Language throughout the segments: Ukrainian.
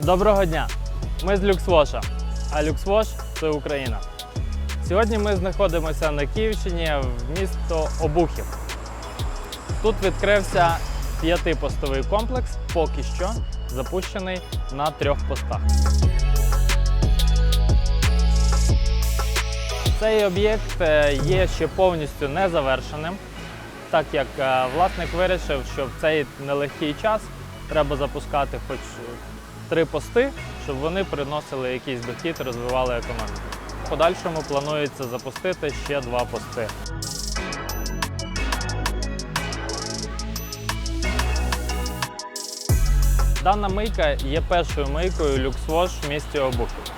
Доброго дня! Ми з Люксвоша, а Люксвош це Україна. Сьогодні ми знаходимося на Київщині в місто Обухів. Тут відкрився п'ятипостовий комплекс, поки що запущений на трьох постах. Цей об'єкт е, є ще повністю незавершеним, так як е, власник вирішив, що в цей нелегкий час треба запускати хоч три пости, щоб вони приносили якийсь дохід, розвивали економіку. В подальшому планується запустити ще два пости. Дана мийка є першою мийкою LuxWash в місті Обухів.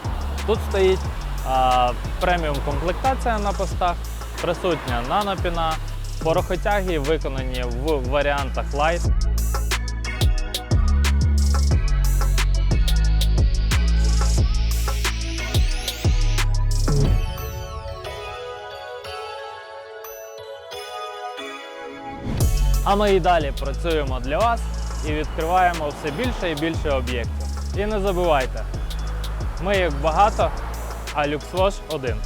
Тут стоїть а, преміум комплектація на постах, присутня нанопіна, порохотяги виконані в варіантах Light. А ми і далі працюємо для вас і відкриваємо все більше і більше об'єктів. І не забувайте, ми їх багато, а люксвош один.